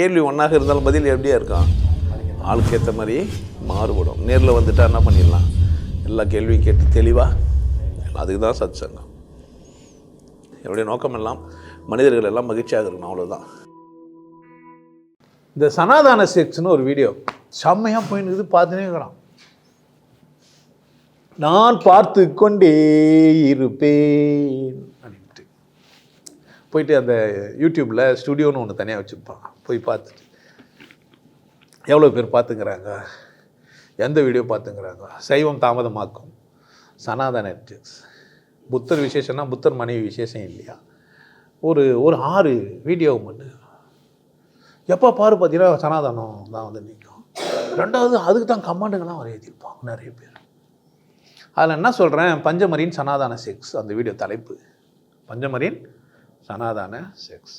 கேள்வி ஒன்றாக இருந்தாலும் பதில் எப்படியா இருக்கும்? ஆளுக்கு ஏற்ற மாதிரி மாறுபடும். நேரில் வந்துட்டா என்ன பண்ணிடலாம்? எல்லா கேள்வியும் கேட்டு தெளிவாக அதுக்கு தான் சத் சங்கம் என்னுடைய நோக்கம் எல்லாம் மனிதர்கள் எல்லாம் மகிழ்ச்சியாக இருக்கணும் அவ்வளோதான் இந்த சனாதான செக்ஸ்னு ஒரு வீடியோ செம்மையாக போயின்னு இருக்குது பார்த்துனே இருக்கிறான். நான் பார்த்து கொண்டே இருப்பேன் அப்படின்ட்டு. போயிட்டு அந்த யூடியூப்பில் ஸ்டுடியோன்னு ஒன்று தனியாக வச்சுருப்பான். போய் பார்த்துட்டு. எவ்வளோ பேர் பார்த்துக்கிறாங்க? எந்த வீடியோ பார்த்துக்கிறாங்க? சைவம் தாமதமாக்கும். சனாதன செக்ஸ் புத்தர் விசேஷம்னா புத்தர் மனைவி விசேஷம் இல்லையா? ஒரு ஒரு ஆறு வீடியோ மட்டும். எப்போ பாரு பார்த்தீங்கன்னா சனாதனம் தான் வந்து நிற்கும். ரெண்டாவது அதுக்கு தான் கமாண்டுங்கெல்லாம் வர எழுதியிருப்பாங்க நிறைய பேர். அதில் என்ன சொல்கிறேன்? பஞ்சமரின் சனாதான செக்ஸ். அந்த வீடியோ தலைப்பு. பஞ்சமரின் சனாதான செக்ஸ்.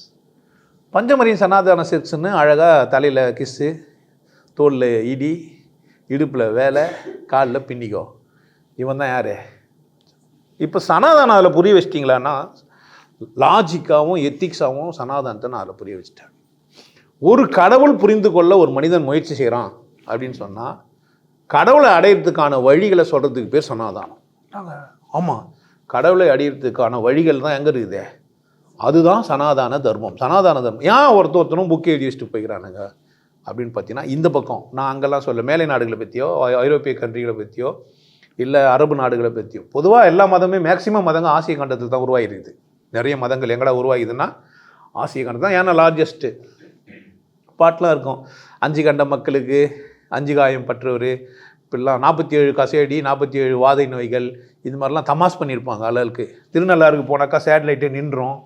பஞ்சமரின் சனாதான செக்ஸ்னு அழகாக தலையில் கிஸ்ஸு தோளில் இடி இடுப்பில் வேலை காலில் பின்னிக்கோ. இவன் தான் யார்? இப்போ சனாதானம் அதில் புரிய வச்சிட்டிங்களான்னா லாஜிக்காகவும் எத்திக்ஸாகவும் சனாதானத்தை நான் அதில் புரிய வச்சிட்டேன். ஒரு கடவுள் புரிந்து கொள்ள ஒரு மனிதன் முயற்சி செய்கிறான் அப்படின்னு சொன்னால் கடவுளை அடையிறதுக்கான வழிகளை சொல்கிறதுக்கு பேர் சனாதானம். ஆமாம் கடவுளை அடையிறதுக்கான வழிகள் தான் எங்கே இருக்குதே? அதுதான் சனாதான தர்மம். சனாதான தர்மம். ஏன் ஒருத்த ஒருத்தனும் புக் எழுதி வச்சுட்டு போய்க்கிறானுங்க? அப்படின்னு பார்த்தீங்கன்னா இந்த பக்கம் நான் அங்கெல்லாம் சொல்ல மேலை நாடுகளை பற்றியோ ஐரோப்பிய கண்ட்ரிகளை பற்றியோ இல்லை அரபு நாடுகளை பற்றியோ பொதுவாக எல்லா மதமே மேக்சிமம் மதங்கள் ஆசிய கண்டத்தில் தான் உருவாகிருக்குது. நிறைய மதங்கள் எங்கடா உருவாகிதுன்னா ஆசிய கண்டம் தான். ஏன்னா லார்ஜஸ்ட்டு பாட்டெலாம் இருக்கும். அஞ்சு கண்ட மக்களுக்கு அஞ்சு காயம் பற்றவர் இப்படிலாம் நாற்பத்தி ஏழு கசையடி நாற்பத்தி ஏழு வாதை நோய்கள் இது மாதிரிலாம் தமாஸ் பண்ணியிருப்பாங்க அளவுக்கு திருநள்ளாருக்கு போனாக்கா சேட்டலைட்டு நின்றோம்.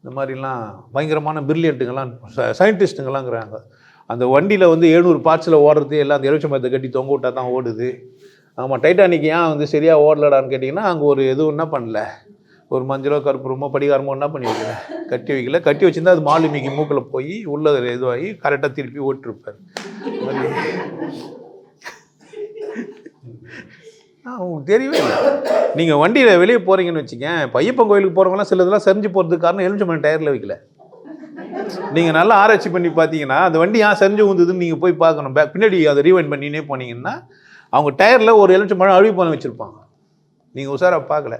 இந்த மாதிரிலாம் பயங்கரமான பிரில்லியண்ட்டுங்கெல்லாம் சயின்டிஸ்ட்டுங்கெல்லாங்கிறாங்க. அந்த வண்டியில் வந்து எழுநூறு பார்ட்ஸில் ஓடுறது எல்லாம் அந்த எலுமிச்சை மரத்தை கட்டி தொங்க விட்டா தான் ஓடுது. ஆமாம் டைட்டானிக் ஏன் வந்து சரியாக ஓடலடான்னு கேட்டிங்கன்னா அங்கே ஒரு எதுவும் என்ன பண்ணல. ஒரு மஞ்சளோ கற்பூரமோ படிகாரமோ என்ன பண்ணி வைக்கல. கட்டி வைக்கல. கட்டி வச்சிருந்தா அது மாலுமிக்கு மூக்கில் போய் உள்ள இதுவாகி கரெக்டாக திருப்பி ஓட்டிருப்பார். உங்களுக்கு தெரியவே இல்லை. நீங்கள் வண்டியில் வெளியே போகிறீங்கன்னு வச்சுக்கேன் பையப்பன் கோயிலுக்கு போகிறவங்களாம் சிலதெல்லாம் செஞ்சு போகிறதுக்கு காரணம் எலுமிச்சம்பழம் டயரில் வைக்கல. நீங்கள் நல்லா ஆராய்ச்சி பண்ணி பார்த்தீங்கன்னா அந்த வண்டி ஏன் செஞ்சு ஊந்துதுன்னு நீங்கள் போய் பார்க்கணும். பே பின்னாடி அதை ரீவைண்ட் பண்ணினே போனீங்கன்னா அவங்க டயரில் ஒரு எலுமிச்சம்பழம் அழுவி போன வச்சுருப்பாங்க. நீங்கள் உஷாராக பார்க்கல.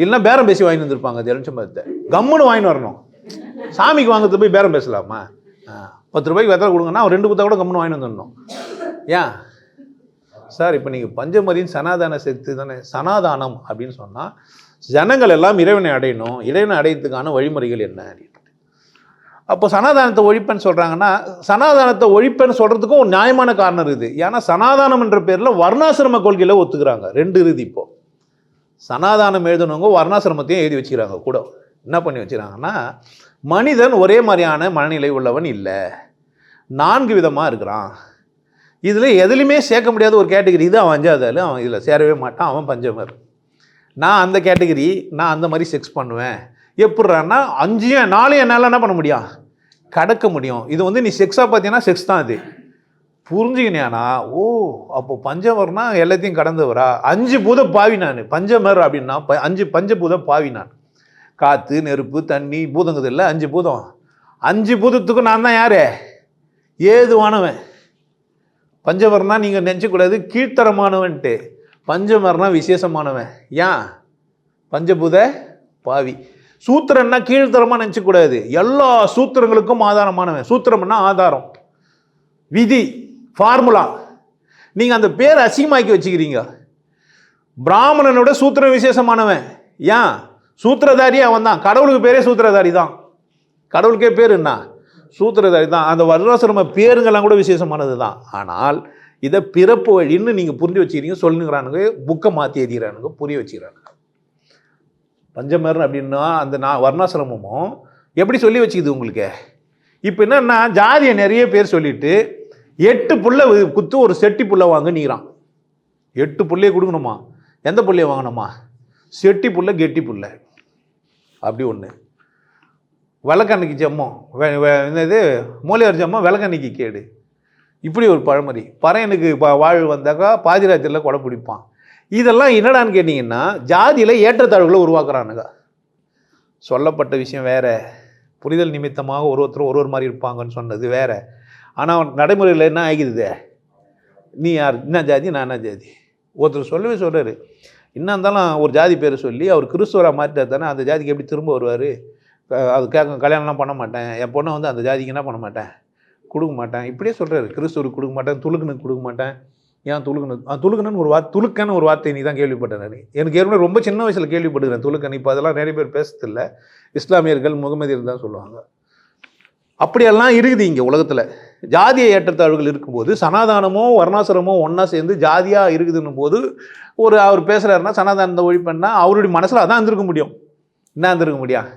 இல்லைன்னா பேரம் பேசி வாங்கி வந்திருப்பாங்க அது எலுமிச்சம்பழத்தை. கம்முன்னு வாங்கிட்டு வரணும். சாமிக்கு வாங்குறது போய் பேரம் பேசலாமா? பத்து ரூபாய்க்கு வெத்தலை கொடுங்கன்னா ஒரு ரெண்டு குத்தா கூட கம்முன்னு வாங்கிட்டு வந்துடணும். ஏன்? சார் இப்போ நீங்கள் பஞ்சமரின் சனாதான சக்தி தானே சனாதானம் அப்படின்னு சொன்னால் ஜனங்கள் எல்லாம் இறைவனை அடையணும் இறைவனை அடையறதுக்கான வழிமுறைகள் என்ன அப்படின்னு. அப்போ சனாதானத்தை ஒழிப்பேன்னு சொல்கிறாங்கன்னா சனாதானத்தை ஒழிப்பேன்னு சொல்கிறதுக்கும் ஒரு நியாயமான காரணம் இருக்குது. ஏன்னா சனாதானம் என்ற பேரில் வர்ணாசிரம கொள்கையில் ஒத்துக்கிறாங்க. ரெண்டு இறுதி இப்போது சனாதானம் எழுதணுங்க வர்ணாசிரமத்தையும் எழுதி வச்சுக்கிறாங்க கூட. என்ன பண்ணி வச்சுக்கிறாங்கன்னா மனிதன் ஒரே மாதிரியான மனநிலை உள்ளவன் இல்லை. நான்கு விதமாக இருக்கிறான். இதில் எதுலையுமே சேர்க்க முடியாத ஒரு கேட்டகரி. இது அவன் அஞ்சாதாலும் அவன் இதில் சேரவே மாட்டான். அவன் பஞ்சமர் நான் அந்த கேட்டகரி நான் அந்த மாதிரி செக்ஸ் பண்ணுவேன். எப்படிறான்னா அஞ்சையும் நாளையும் என்னால் என்ன பண்ண முடியும்? கடக்க முடியும். இது வந்து நீ செக்ஸாக பார்த்தீங்கன்னா செக்ஸ் தான் இது. புரிஞ்சுக்கினியானா? ஓ அப்போ பஞ்சமர்னா எல்லாத்தையும் கடந்தவரா அஞ்சு பூத பாவி நான். பஞ்சமர் அப்படின்னா ப- அஞ்சு பஞ்சபூத பாவி நான். காற்று நெருப்பு தண்ணி பூதங்கிறது இல்லை? அஞ்சு பூதம். அஞ்சு பூதத்துக்கும் நான் தான் யாரு? ஏதுவானவன். பஞ்சவர்னா நீங்கள் நினச்சக்கூடாது கீழ்த்தரமானவன்ட்டு. பஞ்சமர்னா விசேஷமானவன். ஏன்? பஞ்சபூத பாவி. சூத்திரன்னா கீழ்த்தரமாக நினச்சக்கூடாது. எல்லா சூத்திரங்களுக்கும் ஆதாரமானவன். சூத்திரம்னா ஆதாரம். விதி ஃபார்முலா நீங்கள் அந்த பேர் அசிங்கமாக்கி வச்சுக்கிறீங்க. பிராமணனோட சூத்திரம் விசேஷமானவன். ஏன்? சூத்திரதாரி அவன் தான் கடவுளுக்கு பேரே சூத்திரதாரி தான் கடவுளுக்கே பேர் என்ன? சூத்திரதாரி தான் அந்த வர்ணாசிரம பேருங்கெல்லாம் கூட விசேஷமானது தான் ஆனால் இதை பிறப்பு வழின்னு நீங்கள் புரிஞ்சு வச்சுக்கிறீங்க சொல்லுங்கிறானுங்க புக்கை மாற்றி எழுதிக்கிறானுங்க புரிய வச்சுக்கிறானுங்க. பஞ்சமர் அப்படின்னா அந்த நான் வர்ணாசிரமமும் எப்படி சொல்லி வச்சுக்குது உங்களுக்கு? இப்போ என்னன்னா ஜாதியை நிறைய பேர் சொல்லிட்டு எட்டு புள்ள குத்து ஒரு செட்டி புள்ள வாங்க எட்டு புள்ளைய கொடுக்கணுமா? எந்த புள்ளையை வாங்கணுமா? செட்டி புள்ள கெட்டி புள்ள. அப்படி ஒன்று விளக்கண்ணிக்கு ஜம்மம் என்னது? மூலியார் ஜம்மம் விளக்கண்ணிக்கு கேடு. இப்படி ஒரு பழமொழி. பறையனுக்கு இப்போ வாழ் வந்தாக்கா பாதிராத்திரியில் கொடை பிடிப்பான். இதெல்லாம் என்னடான்னு கேட்டிங்கன்னா ஜாதியில் ஏற்றத்தாழ்வுகளை உருவாக்குறானுங்க. சொல்லப்பட்ட விஷயம் வேறு. புரிதல் நிமித்தமாக ஒரு ஒருத்தரும் ஒரு ஒரு மாதிரி இருப்பாங்கன்னு சொன்னது வேறு. ஆனால் நடைமுறையில் என்ன ஆகிடுது நீ யார்? என்ன ஜாதி நான் என்ன ஜாதி? ஒருத்தர் சொல்லவே சொல்கிறாரு என்ன இருந்தாலும் ஒரு ஜாதி பேரை சொல்லி அவர் கிறிஸ்துவராக மாற்றிட்டார் தானே அந்த ஜாதிக்கு எப்படி திரும்ப வருவார்? அது கேட்க கல்யாணம்லாம் பண்ண மாட்டேன். என் பொண்ணை வந்து அந்த ஜாதிக்கு என்ன பண்ண மாட்டேன்? கொடுக்க மாட்டேன். இப்படியே சொல்கிறாரு கிறிஸ்துவருக்கு கொடுக்க மாட்டேன் துளுக்குனுக்கு கொடுக்க மாட்டேன். ஏன் துளுக்குனு ஆ ஒரு வார்த்தை துலுக்கன்னு ஒரு வார்த்தை நீ தான் கேள்விப்பட்டேன் நான். எனக்கு ஏற்கனவே ரொம்ப சின்ன வயசில் கேள்விப்பட்டுக்கிறேன் துலுக்கன். இப்போ அதெல்லாம் நிறைய பேர் பேசுறதில்ல. இஸ்லாமியர்கள் முகமதியர் தான் சொல்லுவாங்க. அப்படியெல்லாம் இருக்குது இங்கே உலகத்தில். ஜாதிய ஏற்றத்தாழ்வுகள் இருக்கும்போது சனாதானமோ வர்ணாசிரமோ ஒன்றா சேர்ந்து ஜாதியாக இருக்குதுன்னும் போது ஒரு அவர் பேசுகிறாருன்னா சனாதானத்தை ஒழிப்பண்ணால் அவருடைய மனசில் அதான் இருந்திருக்க முடியும். என்ன இருந்திருக்க முடியும்?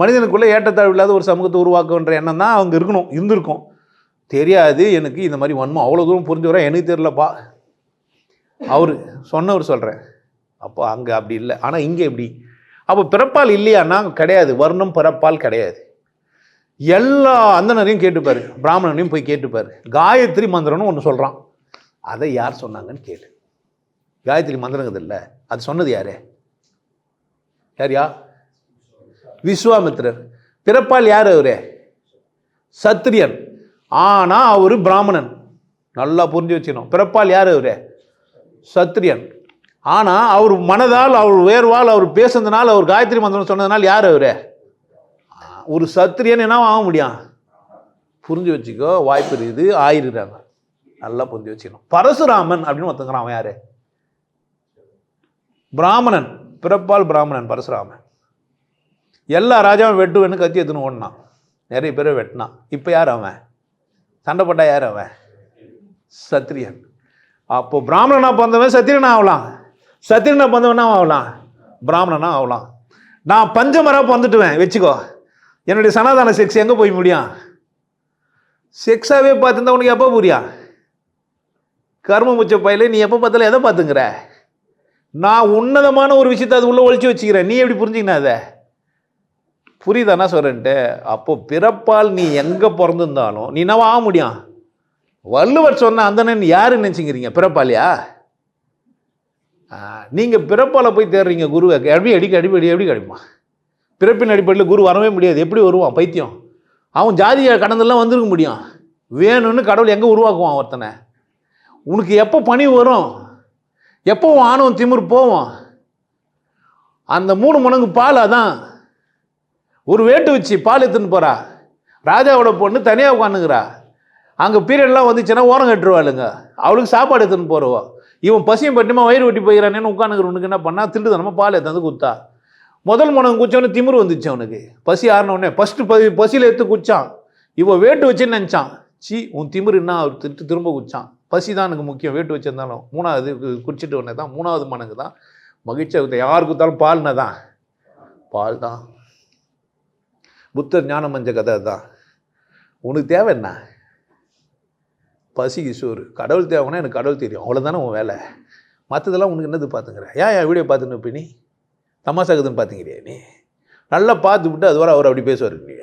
மனிதனுக்குள்ளே ஏற்றத்தாழ்வு இல்லாத ஒரு சமூகத்தை உருவாக்குன்ற எண்ணம் தான் அவங்க இருக்கணும் இருந்திருக்கும். தெரியாது எனக்கு இந்த மாதிரி வன்மம் அவ்வளோ தூரம் புரிஞ்சு வர எனக்கு தெரியலப்பா அவர் சொன்னவர் சொல்கிறேன் அப்போ அங்கே அப்படி இல்லை. ஆனால் இங்கே எப்படி? அப்போ பிறப்பால் இல்லையான்னா கிடையாது. வர்ணம் பிறப்பால் கிடையாது. எல்லா அந்தனரையும் கேட்டுப்பார். பிராமணனையும் போய் கேட்டுப்பார். காயத்ரி மந்திரம்னு ஒன்று சொல்கிறான் அதை யார் சொன்னாங்கன்னு கேளு. காயத்ரி மந்திரங்கிறது இல்லை. அது சொன்னது யாரு? யார் யா? விஸ்வாமித்திரர். பிறப்பால் யார் அவரு? சத்திரியன். ஆனால் அவர் பிராமணன். நல்லா புரிஞ்சு வச்சுக்கணும். பிறப்பால் யார் அவரு? சத்திரியன். ஆனால் அவர் மனதால் அவர் வேர்வால் அவர் பேசுனதுனால் அவர் காயத்ரி மந்திரம் சொன்னதுனால் யார் அவர்? ஒரு சத்திரியன் என்ன ஆக முடியும்? புரிஞ்சு வச்சுக்கோ வாய்ப்பு இருக்குது ஆயிருக்கிறாங்க. நல்லா புரிஞ்சு வச்சுக்கணும். பரசுராமன் அப்படின்னு ஒத்துக்கிறான் அவன் யார்? பிராமணன். பிறப்பால் பிராமணன் பரசுராமன். எல்லா ராஜாவும் வெட்டுவேன்னு கத்தி எடுத்துன்னு ஓடினான். நிறைய பேரை வெட்டினான். இப்போ யார் அவன்? சண்டை போட்டா யார் அவன்? சத்திரியன். அப்போ பிராமணனா பிறந்தவன் சத்திரியனா ஆகலாம். சத்திரியனா பிறந்தவனா ஆகலாம். பிராமணனா ஆகலாம். நான் பஞ்சமராக பிறந்துட்டுவேன். வச்சுக்கோ. என்னுடைய சனாதன செக்ஸ் எங்கே போய் முடியும்? செக்ஸாகவே பார்த்துருந்தா உனக்கு எப்போ புரியா கர்ம முச்ச பயில நீ எப்போ பார்த்தாலும் எதை பார்த்துங்கிற நான் உன்னதமான ஒரு விஷயத்தை அது உள்ளே ஒழிச்சு வச்சுக்கிறேன். நீ எப்படி புரிஞ்சுக்கினா அதை? புரியுதானா சொல்கிறேன்ட்டு அப்போது பிறப்பால் நீ எங்கே பிறந்திருந்தாலும் நீ என்னவா ஆக முடியும்? வள்ளுவர் சொன்ன அந்தனன் யார் நினச்சிக்கிறீங்க? பிறப்பாலியா நீங்கள் பிறப்பால் போய் தேடுறீங்க குருவை எப்படி அடிக்க அடிப்படி எப்படி கிடைக்குமா பிறப்பின் அடிப்படையில் குரு வரவே முடியாது. எப்படி வருவான்? பைத்தியம். அவன் ஜாதியை கடந்தெல்லாம் வந்திருக்க முடியும். வேணும்னு கடவுள் எங்கே உருவாக்குவான் ஒருத்தனை? உனக்கு எப்போ பணி வரும்? எப்போ ஆணவம் திமிர் போவோம் அந்த மூணு மடங்கு பால் அதான். ஒரு வேட்டு வச்சு பால் எடுத்துன்னு போகிறா ராஜாவோட பொண்ணு தனியாக உட்காந்துக்கிறா அங்கே பீரியட்லாம் வந்துச்சுன்னா ஓரம் கட்டுருவாளுங்க அவளுக்கு சாப்பாடு எடுத்துன்னு போகிறவோ இவன் பசியும் பட்டுமா வயிறு வெட்டி போயிடறானேன்னு உட்காந்துக்கிறவனுக்கு என்ன பண்ணா? திருட்டு நம்ம பால் எடுத்து வந்து குத்தா. முதல் மனம் குச்சவனு திமிர் வந்துச்சு அவனுக்கு. பசி ஆறினவுடனே ஃபஸ்ட்டு பசி பசியில் எடுத்து குச்சான். இவன் வேட்டு வச்சுன்னு நினச்சான். சி உன் திமிரு என்ன அவர் திட்டு திரும்ப குச்சான். பசி தான் எனக்கு முக்கியம். வேட்டு வச்சிருந்தாலும் மூணாவது குடிச்சிட்டு உடனே தான் மூணாவது மனங்கு தான் மகிழ்ச்சியாக யார் குத்தாலும் பால்னா தான் பால் தான் புத்தர் ஞானம் மஞ்ச கதை தான் உனக்கு தேவை என்ன? பசிக்கு சோறு. கடவுள் தேவைன்னா எனக்கு கடவுள் தெரியும். அவ்வளோதானே உன் வேலை. மற்றதெல்லாம் உனக்கு என்னது பார்த்துங்கிற ஏன் என் வீடியோ பார்த்துன்னு இப்போ நீ? தமாசாக்குதுன்னு பார்த்துங்கிறியா நீ? நல்லா பார்த்து விட்டு அது அவர் அப்படி பேசுவார் நீ.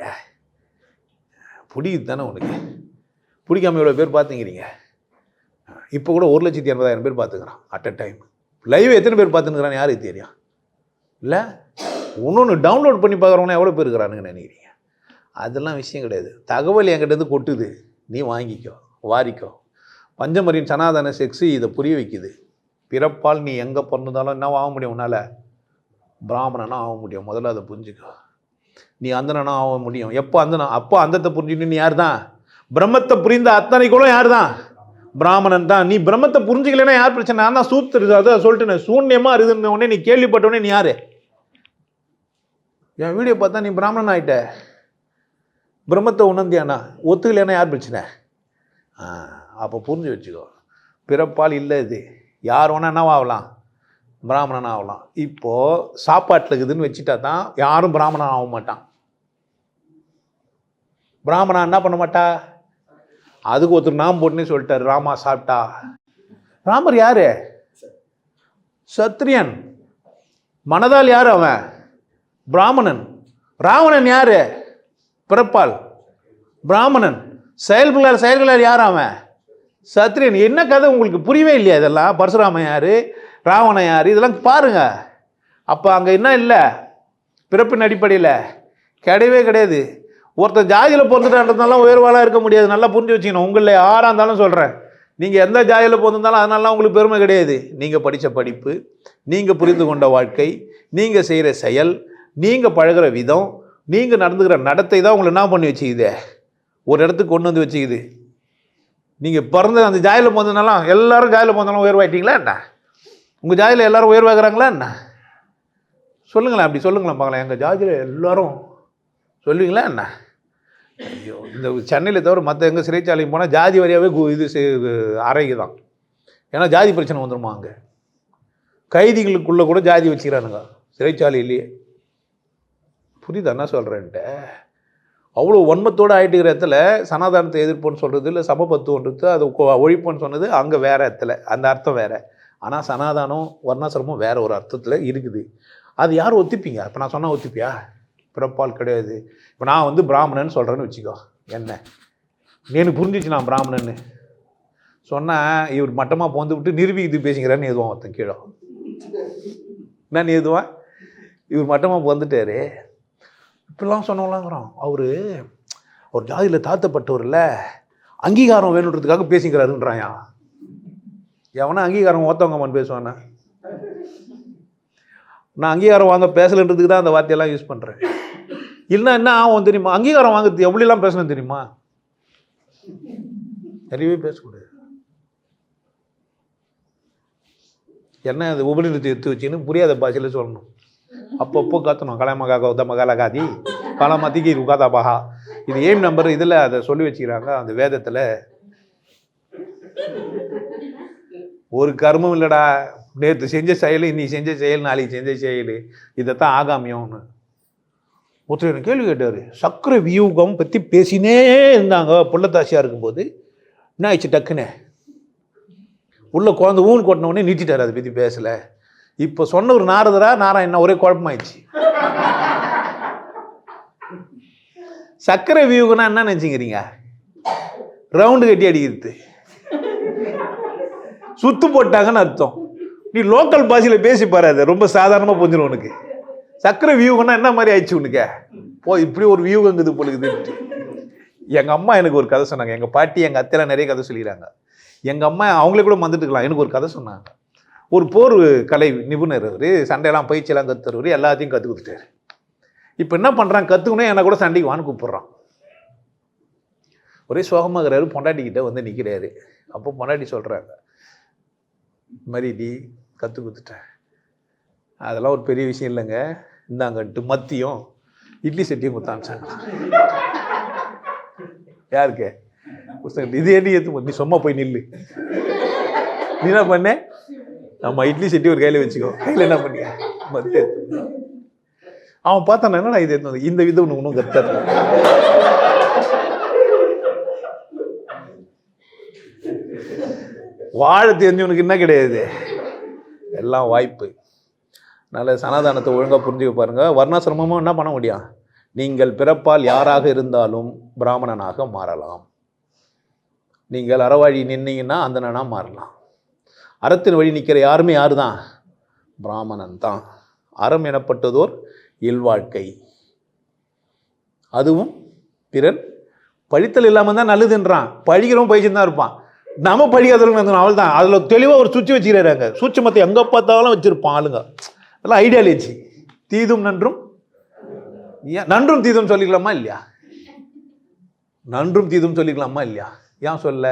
பிடிக்குது தானே உனக்கு? பிடிக்காம இவ்வளோ பேர் பார்த்துங்கிறீங்க. இப்போ கூட ஒரு லட்சத்தி எண்பதாயிரம் பேர் பார்த்துக்கிறான் அட் அ டைம் லைவ் எத்தனை பேர் பார்த்துக்கிறான்னு யாருக்கு தெரியும்? இல்லை? இன்னொன்று டவுன்லோட் பண்ணி பார்க்குறவங்க எவ்வளோ பேர் இருக்கிறானுங்க நினைக்கிறீங்க? அதெல்லாம் விஷயம் கிடையாது. தகவல் என்கிட்டருந்து கொட்டுது. நீ வாங்கிக்கோ வாரிக்கோ. பஞ்சமரின் சனாதன செக்ஸு இதை புரிய வைக்குது. பிறப்பால் நீ எங்கே பிறந்தாலும் என்ன ஆக முடியும் உன்னால்? பிராமணனா ஆக முடியும். முதல்ல அதை புரிஞ்சுக்கோ. நீ அந்தனா ஆக முடியும். எப்போ அந்தனா அப்போ அந்தத்தை புரிஞ்சுட்டு நீ யார் தான்? பிரம்மத்தை புரிந்த அத்தனை கூட யார் தான்? பிராமணன் தான். நீ பிரம்மத்தை புரிஞ்சுக்கலைன்னா யார் பிரச்சனை? நான் தான் அதை அதான் சொல்லிட்டேன். சூன்யமாக இருக்குதுன்னு உடனே நீ கேள்விப்பட்ட உடனே நீ யார்? என் வீடியோ பார்த்தா நீ பிராமணன் ஆகிட்ட பிரம்மத்தை உணர்ந்தியானா? ஒத்துக்கலைன்னா யார் பிரச்சனை? ஆ அப்போ புரிஞ்சு வச்சுக்கோ. பிறப்பால் இல்லை இது. யார் வேணா என்னவாகலாம் பிராமணன் ஆகலாம். இப்போது சாப்பாட்டில் இருக்குதுன்னு வச்சுட்டா தான் யாரும் பிராமணன் ஆக மாட்டான். பிராமணன் என்ன பண்ண மாட்டா? அதுக்கு ஒருத்தர் நாம் போட்டுன்னு சொல்லிட்டார். ராமா சாப்பிட்டா. ராமர் யார்? சத்ரியன் மனதால் யார் அவன்? பிராமணன். ராவணன் யாரு? பிறப்பால். பிராமணன். செயல்களால் செயல்களால் யார் அவன்? சத்திரியன் என்ன கதை உங்களுக்கு புரியவே இல்லையா இதெல்லாம்? பரசுராம யார்? ராவண யார்? இதெல்லாம் பாருங்க. அப்போ அங்கே என்ன இல்லை? பிறப்பின் அடிப்படையில். கிடையவே கிடையாது. ஒருத்தன் ஜாதியில் பிறந்துட்டான்றதுனால உயர்வாலாக இருக்க முடியாது. நல்லா புரிஞ்சு வச்சுக்கணும். உங்களில் யாராக இருந்தாலும் சொல்கிறேன் நீங்கள் எந்த ஜாதியில் பிறந்திருந்தாலும் அதனால உங்களுக்கு பெருமை கிடையாது. நீங்கள் படித்த படிப்பு நீங்கள் புரிந்து கொண்ட வாழ்க்கை நீங்கள் செய்கிற செயல் நீங்கள் பழகுற விதம் நீங்கள் நடந்துக்கிற நடத்தை தான் உங்களை என்ன பண்ணி வச்சுக்குது? ஒரு இடத்துக்கு கொண்டு வந்து வச்சுக்குது. நீங்கள் பிறந்த அந்த ஜாதியில் பிறந்தனாலும் எல்லாரும் ஜாயில் பிறந்தாலும் உயர்வாயிட்டீங்களா என்ன? உங்கள் ஜாதியில் எல்லாரும் உயர்வாகிறாங்களா என்ன? சொல்லுங்களேன் அப்படி சொல்லுங்களேன் பார்க்கலாம் எங்கள் ஜாதியில் எல்லாரும் சொல்லுவீங்களா என்ன? ஐயோ இந்த சென்னையில் தவிர மற்ற எங்கள் சிறைச்சாலையும் போனால் ஜாதி வரியாகவே இது செய்- அறைக்கு தான் ஏன்னா ஜாதி பிரச்சனை வந்துருமா அங்கே? கைதிகளுக்குள்ளே கூட ஜாதி வச்சுக்கிறானுங்க. சிறைச்சாலையிலேயே புரியுதா என்ன சொல்கிறேன்ட்ட அவ்வளோ வன்மத்தோடு ஆயிட்டுக்கிற இடத்துல சனாதானத்தை எதிர்ப்புன்னு சொல்கிறது இல்லை சமபத்துவன்றது அது கொ- ஒழிப்புன்னு சொன்னது அங்கே வேறு இடத்துல. அந்த அர்த்தம் வேறு. ஆனால் சனாதானம் வர்ணாசிரமம் வேறு ஒரு அர்த்தத்தில் இருக்குது. அது யார் ஒத்துப்பீங்க? இப்போ நான் சொன்னால் ஒத்துப்பியா? பிறப்பால் கிடையாது. இப்போ நான் வந்து பிராமணன் சொல்கிறேன்னு வச்சுக்கோ. என்ன? எனக்கு புரிஞ்சிச்சு நான் பிராமணன்னு. சொன்னால் இவர் மட்டமாக போந்து விட்டு நிரூபிக்குது பேசிக்கிறேன்னு எதுவான் ஒருத்தன் கீழே? என்ன எதுவான் இவர் மட்டமாக வந்துட்டாரு இப்படிலாம் சொன்னவங்களாங்கிறோம் அவர் ஒரு ஜாதியில் தாழ்த்தப்பட்டவரில் அங்கீகாரம் வேணுன்றதுக்காக பேசிக்கிறாருன்றாயா? எவனா அங்கீகாரம் ஓத்தவங்கம்மான்னு பேசுவானே? நான் அங்கீகாரம் வாங்க பேசலன்றதுக்கு தான் அந்த வார்த்தையெல்லாம் யூஸ் பண்ணுறேன் இல்லைன்னா என்ன ஆகும் தெரியுமா? அங்கீகாரம் வாங்குறது எப்படிலாம் பேசணும் தெரியுமா? நிறையவே பேசக்கூடாது. என்ன அது உபநிறுத்தி எடுத்து வச்சுன்னு புரியாத பாஷையில் சொல்லணும். அப்பப்போ கத்தணும் கலமகா கௌத மகாலகாதி கலமதிக்கு உகாதா பகா. இது ஏம் நம்பர் இதில் அதை சொல்லி வச்சுக்கிறாங்க. அந்த வேதத்தில் ஒரு கர்மம் இல்லைடா. நேற்று செஞ்ச செயல் இன்னைக்கு செஞ்ச செயல் நாளைக்கு செஞ்ச செயல். இதைத்தான் ஆகாமியம்னு ஒருத்தர் எனக்கு கேள்வி கேட்டார்? சக்கர வியூகம் பற்றி பேசினே இருந்தாங்க. புள்ளத்தாசியாக இருக்கும்போது என்ன ஆயிடுச்சு டக்குன்னு? உள்ளே குழந்தை ஊன் கொட்டின உடனே நீட்டிட்டார் அதை பற்றி பேசலை. இப்போ சொன்ன ஒரு நாரதரா நாராயணா ஒரே குழப்பமாயிடுச்சு. சக்கரை வியூகம்னா என்ன நினச்சிக்கிறீங்க? ரவுண்டு கட்டி அடிக்கிறது. சுத்து போட்டாங்கன்னு அர்த்தம். நீ லோக்கல் பாஷையில் பேசி பாரு ரொம்ப சாதாரணமாக புரிஞ்சிடும் உனக்கு. சக்கரை வியூகம்னா என்ன மாதிரி ஆயிடுச்சு உனக்கு? போ இப்படி ஒரு வியூகங்குது பொழுதுன்ட்டு எங்கள் அம்மா எனக்கு ஒரு கதை சொன்னாங்க. எங்கள் பாட்டி எங்கள் அத்தையெல்லாம் நிறைய கதை சொல்லிடுறாங்க எங்கள் அம்மா அவங்களே கூட வந்துட்டுக்கலாம் எனக்கு ஒரு கதை சொன்னாங்க. ஒரு போர் கலை நிபுணர் அவர் சண்டையெல்லாம் பயிற்சியெல்லாம் கற்றுறவர் எல்லாத்தையும் கற்றுக் கொடுத்துட்டாரு. இப்போ என்ன பண்ணுறான் கற்றுக்கணும் என்னை கூட சண்டைக்கு வான்னு கூப்பிட்றான். ஒரே சோகமாகிறாரு பொண்டாட்டிக்கிட்ட வந்து நிற்கிறாரு அப்போ பொண்டாட்டி சொல்கிறாங்க இந்த மாதிரி டி கற்றுக் கொடுத்துட்டேன் அதெல்லாம் ஒரு பெரிய விஷயம் இல்லைங்க. இந்தாங்கன்ட்டு மத்தியம் இட்லி சட்டியும் கொடுத்தாமிச்சாங்க யாருக்கு? இது ஏடி ஏற்று நீ சும்மா போய் நில்லு. நீ என்ன பண்ணேன் நம்ம இட்லி சட்டி ஒரு கையில் வச்சுக்கோ. கையில் என்ன பண்ணிக்க? மத்திய அவன் பார்த்தான என்னடா இது எடுத்து இந்த விதம் உனக்கு ஒன்றும் கத்தாது வாழ தெரிஞ்சவனுக்கு என்ன கிடையாது? எல்லாம் வாய்ப்பு. அதனால் சனாதானத்தை ஒழுங்காக புரிஞ்சுக்க பாருங்க. வர்ணாசிரமமும் என்ன பண்ண முடியும்? நீங்கள் பிறப்பால் யாராக இருந்தாலும் பிராமணனாக மாறலாம். நீங்கள் அறவாழி நின்னீங்கன்னா அந்தனாக மாறலாம். அறத்தின் வழி நிற்கிற யாருமே யார் தான் பிராமணன் தான். அறம் எனப்பட்டதோர் இல்வாழ்க்கை. அதுவும் பிறன் பழித்தல் இல்லாமல் தான் நல்லதுன்றான். பழிக்கிறவன் பழிச்சுன்னு தான் இருப்பான். நம்ம பழிக்காதவங்க அவள் தான். அதில் தெளிவாக ஒரு சுச்சி வச்சுக்கிறாங்க சூட்சமத்தை எங்கே பார்த்தாலும் வச்சுருப்பான் ஆளுங்க. அதெல்லாம் ஐடியாலஜி தீதும் நன்றும். ஏன் நன்றும் தீதும் சொல்லிக்கலாமா இல்லையா? நன்றும் தீதும் சொல்லிக்கலாமா இல்லையா? ஏன் சொல்ல?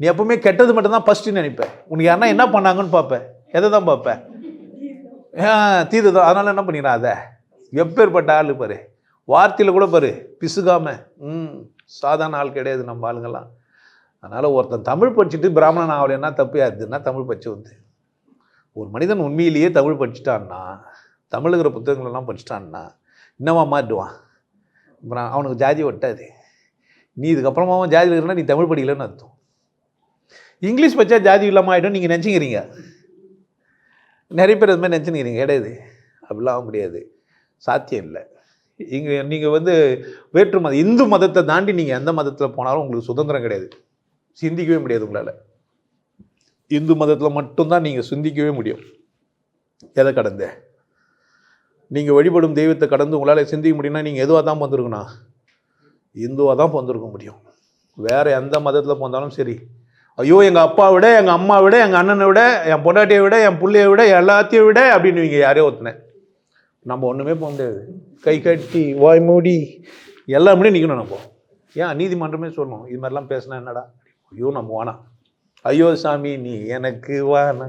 நீ எப்பவுமே கெட்டது மட்டும்தான் ஃபஸ்ட்டு நினைப்பேன் உனக்கு யாருன்னா என்ன பண்ணாங்கன்னு பார்ப்பேன் எதை தான் பார்ப்பேன் தீது தான் அதனால் என்ன பண்ணிடுறா அதை? எப்பேற்பட்ட ஆள் பாரு. வார்த்தையில் கூட பாரு பிசுகாம. ம் சாதாரண ஆள் கிடையாது நம்ம ஆளுங்கெல்லாம். அதனால் ஒருத்தன் தமிழ் படிச்சுட்டு பிராமணன் ஆகலைன்னா தப்பு யாருதுன்னா தமிழ் படிச்சு வந்து? ஒரு மனிதன் உண்மையிலேயே தமிழ் படிச்சுட்டான்னா தமிழுங்கிற புத்தகங்களெல்லாம் படிச்சிட்டான்னா இன்னவா மாட்டுவான் அப்புறம் அவனுக்கு ஜாதி ஒட்டாது. நீ இதுக்கப்புறமாவும் ஜாதி இருக்கிறனா நீ தமிழ் படிக்கலன்னு அர்த்தம். இங்கிலீஷ் வச்சா ஜாதி இல்லாமல் ஆகிடும் நீங்கள் நினச்சிக்கிறீங்க. நிறைய பேர் அது மாதிரி நினச்சிக்கிறீங்க கிடையாது அப்படிலாம் ஆக முடியாது. சாத்தியம் இல்லை. இங்கே நீங்கள் வந்து வேற்று மத இந்து மதத்தை தாண்டி நீங்கள் எந்த மதத்தில் போனாலும் உங்களுக்கு சுதந்திரம் கிடையாது. சிந்திக்கவே முடியாது உங்களால். இந்து மதத்தில் மட்டும்தான் நீங்கள் சிந்திக்கவே முடியும். எதை கடந்த? நீங்கள் வழிபடும் தெய்வத்தை கடந்து உங்களால் சிந்திக்க முடியும்னா நீங்கள் எதுவாக தான் பிறந்திருக்கணும் இந்துவாக தான் பிறந்திருக்க முடியும். வேறு எந்த மதத்தில் பிறந்தாலும் சரி ஐயோ எங்கள் அப்பா விட எங்கள் அம்மா விட எங்கள் அண்ணனை விட என் பொண்டாட்டியை விட என் பிள்ளைய விட எல்லாத்தையும் விட அப்படின்னு நீங்கள் யாரையோ ஒத்துனேன் நம்ம ஒன்றுமே போக முடியாது. கை கட்டி வாய் மூடி எல்லாமே நிற்கணும் நம்ம. ஏன் நீதிமன்றமே சொல்லணும். இது மாதிரிலாம் பேசினா என்னடா? ஐயோ நம்ம வானா. ஐயோ சாமி நீ எனக்கு வானா.